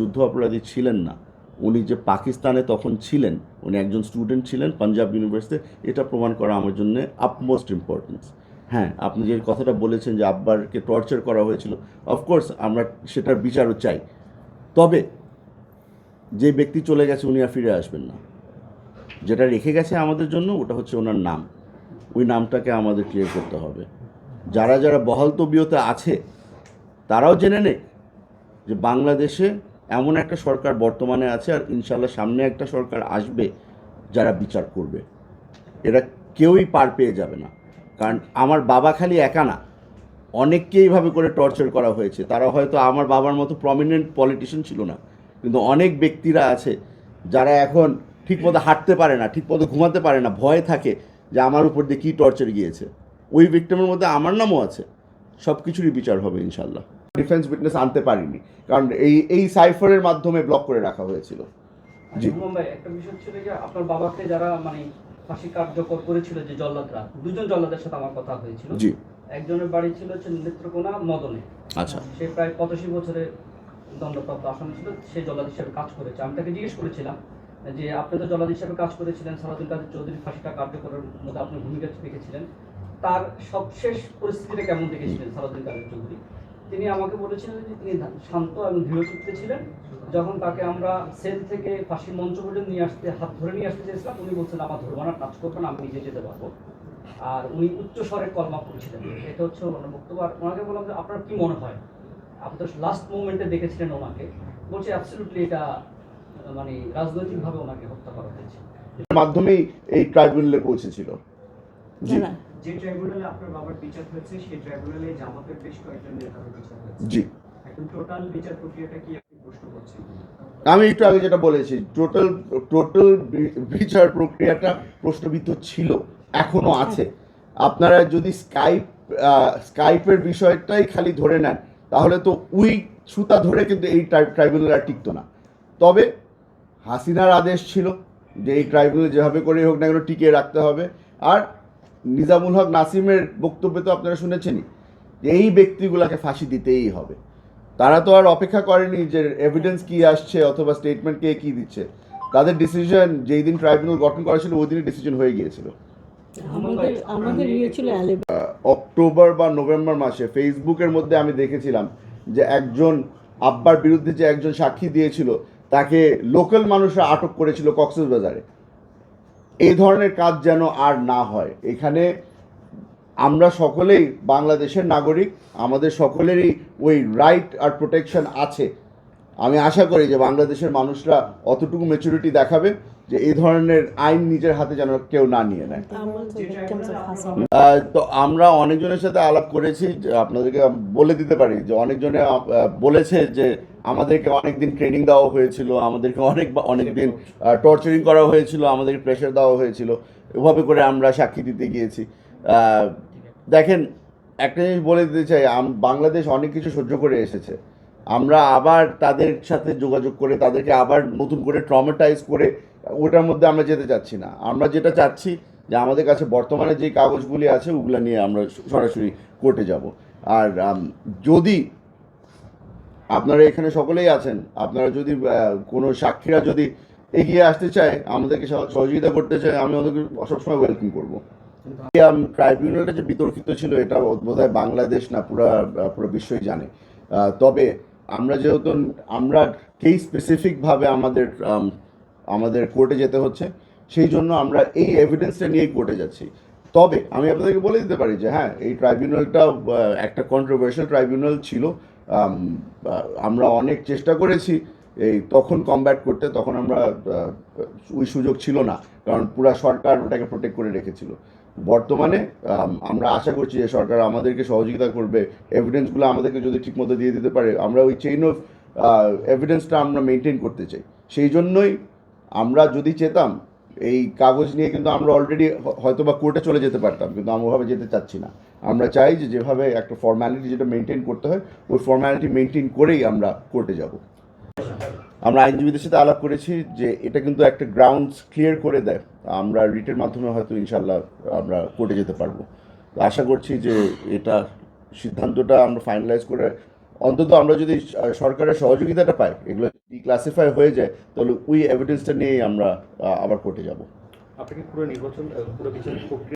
যুদ্ধ অপরাধী ছিলেন না, উনি যে পাকিস্তানে তখন ছিলেন, উনি একজন স্টুডেন্ট ছিলেন পাঞ্জাব ইউনিভার্সিটি এটা প্রমাণ করা আমার জন্য আপমোস্ট ইম্পর্টেন্স হ্যাঁ আপনি যে কথাটা বলেছেন যে আব্বারকে টর্চার করা হয়েছিল অফকোর্স আমরা সেটার বিচারও চাই। তবে যে ব্যক্তি চলে গেছে উনি আর ফিরে আসবেন না। যেটা রেখে গেছে আমাদের জন্য ওটা হচ্ছে ওনার নাম। ওই নামটাকে আমাদের ক্লিয়ার করতে হবে। যারা যারা বহাল তবিয়তে আছে, তারাও জেনে নেই যে বাংলাদেশে এমন একটা সরকার বর্তমানে আছে আর ইনশাল্লাহ সামনে একটা সরকার আসবে যারা বিচার করবে। এরা কেউই পার পেয়ে যাবে না। কারণ আমার বাবা খালি একা না। অনেককে এইভাবে করে টর্চার করা হয়েছে। তারা হয়তো আমার বাবার মতো প্রমিনেন্ট পলিটিশিয়ান ছিল না। কিন্তু অনেক ব্যক্তিরা আছে যারা এখন ঠিকমতো হাঁটতে পারে না ঠিক ঠিকমতো ঘুমাতে পারে না, ভয়ে থাকে যে আমার উপর দিয়ে কী টর্চার গিয়েছে। ওই ভিক্টিমের মধ্যে আমার নামও আছে। সব কিছুরই বিচার হবে ইনশাল্লাহ ডিফেন্স উইটনেস আনতে পারিনি। কারণ এই এই সাইফারের মাধ্যমে ব্লক করে রাখা হয়েছিল। জি। মুম্বাই একটা বিষয় ছিল যে আপনার বাবাকে যারা মানে ফাঁসি কার্যকর করেছিল যে জল্লাদরা দুজন জল্লাদের সাথে আমার কথা হয়েছিল। জি। একজনের বাড়ি ছিল হচ্ছে নেত্রকোনা মদনে। আচ্ছা। সে প্রায় পঁচাশি বছরের দণ্ডপ্রাপ্ত আসামি ছিল সে জল্লাদ হিসেবে কাজ করেছে। আমি তাকে জিজ্ঞেস করেছিলাম যে আপনি তো জল্লাদ হিসেবে কাজ করেছিলেন সারাদিন কাদের চৌধুরী ফাঁসিটা কার্যকরের মধ্যে আপনি ভূমিকা রেখেছিলেন। তার সবশেষ পরিস্থিতিটা কেমন দেখেছিলেন সারাদিন কাদের চৌধুরী? তিনি আমাকে বলেছিলেন যে তিনি শান্ত এবং দৃঢ়চিত্তে ছিলেন। যখন তাকে আমরা সেল থেকে ফাঁসির মঞ্চ পর্যন্ত নিয়ে আসতে হাত ধরে নিয়ে আসতে চেয়েছিলাম উনি বলছেন আমার ধরবো না কাজ না আমি নিজে যেতে পারব। আর উনি উচ্চ স্বরে কলমা করছিলেন এটা হচ্ছে ওনার বক্তব্য। আর ওনাকে বললাম যে আপনার কি মনে হয়? আপনি তো লাস্ট মোমেন্টে দেখেছিলেন ওনাকে। বলছে অ্যাবসলিউটলি এটা মানে রাজনৈতিকভাবে ওনাকে হত্যা করা হয়েছে। মাধ্যমেই এই ট্রাইব্যুনালে পৌঁছেছিল। জি না, যে ট্রাইব্যুনালে আপনার বাবার বিচার হয়েছে সেই ট্রাইব্যুনালে জামাতের বেশ কয়েকজন নেতার বিচার হয়েছে। জি। এখন টোটাল বিচার প্রক্রিয়াটা কি আপনি প্রশ্ন করছেন? আমি একটু আগে যেটা বলেছি টোটাল টোটাল বিচার প্রক্রিয়াটা প্রশ্নবিদ্ধ ছিল এখনও আছে। আপনারা যদি স্কাইপ স্কাইপের বিষয়টাই খালি ধরে নেন তাহলে তো উই সুতা ধরে কিন্তু এই ট্রাইব্যুনাল আর টিকতো না। তবে হাসিনার আদেশ ছিল যে এই ট্রাইব্যুনাল যেভাবে করে হোক না কেন টিকিয়ে রাখতে হবে। আর নিজামুল হক নাসিমের বক্তব্য তো আপনারা শুনেছেনই যে এই ব্যক্তিগুলোকে ফাঁসি দিতেই হবে। তারা তো আর অপেক্ষা করেনি যে এভিডেন্স কি আসছে অথবা স্টেটমেন্ট কে কি দিচ্ছে। তাদের ডিসিশন যেই দিন ট্রাইব্যুনাল গঠন করা ছিল ওই দিনই ডিসিশন হয়ে গিয়েছিল। আমাদের ইয়ে অক্টোবর বা নভেম্বর মাসে ফেসবুকের মধ্যে আমি দেখেছিলাম যে একজন আব্বার বিরুদ্ধে যে একজন সাক্ষী দিয়েছিল তাকে লোকাল মানুষরা আটক করেছিল কক্সবাজারে। এই ধরনের কাজ যেন আর না হয়। এখানে আমরা সকলেই বাংলাদেশের নাগরিক, আমাদের সকলেরই ওই রাইট আর প্রোটেকশন আছে। আমি আশা করি যে বাংলাদেশের মানুষরা অতটুকু মেচুরিটি দেখাবে যে এই ধরনের আইন নিজের হাতে যেন কেউ না নিয়ে নেয়। তো আমরা অনেকজনের সাথে আলাপ করেছি আপনাদেরকে বলে দিতে পারি যে অনেকজনে বলেছে যে আমাদেরকে অনেক দিন ট্রেনিং দেওয়া হয়েছিল, আমাদেরকে অনেক অনেক দিন টর্চারিং করা হয়েছিল, আমাদেরকে প্রেশার দেওয়া হয়েছিল। এভাবে করে আমরা সাক্ষী দিতে গিয়েছি। দেখেন, একটা জিনিস বলে দিতে চাই বাংলাদেশ অনেক কিছু সহ্য করে এসেছে। আমরা আবার তাদের সাথে যোগাযোগ করে, তাদেরকে আবার নতুন করে ট্রমাটাইজ করে, ওটার মধ্যে আমরা যেতে চাচ্ছি না। আমরা যেটা চাচ্ছি, যে আমাদের কাছে বর্তমানে যে কাগজগুলি আছে, ওগুলো নিয়ে আমরা সরাসরি কোর্টে যাব। আর যদি আপনারা এখানে সকলেই আছেন। আপনারা যদি কোনো সাক্ষীরা যদি এগিয়ে আসতে চায়, আমাদেরকে সহ- সহযোগিতা করতে চায়, আমি ওদেরকে সবসময় ওয়েলকাম করব। ট্রাইব্যুনালটা যে বিতর্কিত ছিল, এটা বোধহয় বাংলাদেশ না, পুরো পুরো বিশ্বই জানে। তবে আমরা যেহেতু, আমরা কেই স্পেসিফিকভাবে আমাদের আমাদের কোর্টে যেতে হচ্ছে, সেই জন্য আমরা এই এভিডেন্সটা নিয়েই কোর্টে যাচ্ছি। তবে আমি আপনাদেরকে বলে দিতে পারি যে হ্যাঁ এই ট্রাইব্যুনালটা একটা কন্ট্রোভার্সিয়াল ট্রাইব্যুনাল ছিল আমরা অনেক চেষ্টা করেছি, এই তখন কমব্যাট করতে, তখন আমরা ওই সুযোগ ছিল না, কারণ পুরা সরকার ওটাকে প্রোটেক্ট করে রেখেছিল। বর্তমানে আমরা আশা করছি যে সরকার আমাদেরকে সহযোগিতা করবে এভিডেন্সগুলো আমাদেরকে যদি ঠিকমতো দিয়ে দিতে পারে, আমরা ওই চেইন অফ এভিডেন্সটা আমরা মেনটেন করতে চাই। সেই জন্যই আমরা যদি চেতাম, এই কাগজ নিয়ে কিন্তু আমরা অলরেডি হয়তো বা কোর্টে চলে যেতে পারতাম, কিন্তু আমরা ওভাবে যেতে চাচ্ছি না। আমরা চাই যে যেভাবে একটা ফর্ম্যালিটি যেটা মেনটেন করতে হয় ওই ফর্ম্যালিটি মেনটেন করেই আমরা কোর্টে যাব। আমরা আইনজীবীদের সাথে আলাপ করেছি যে এটা কিন্তু একটা গ্রাউন্ডস ক্লিয়ার করে দেয়। আমরা রিটের মাধ্যমে হয়তো ইনশাল্লাহ আমরা কোর্টে যেতে পারব। তো আশা করছি যে এটা সিদ্ধান্তটা আমরা ফাইনালাইজ করে অন্তত আমরা যদি সরকারের সহযোগিতাটা পাই এগুলো ডিক্লাসিফাই হয়ে যায় তাহলে ওই এভিডেন্সটা নিয়েই আমরা আবার কোর্টে যাব। আপনাকে পুরো নির্বাচন পুরো বিচার প্রক্রিয়া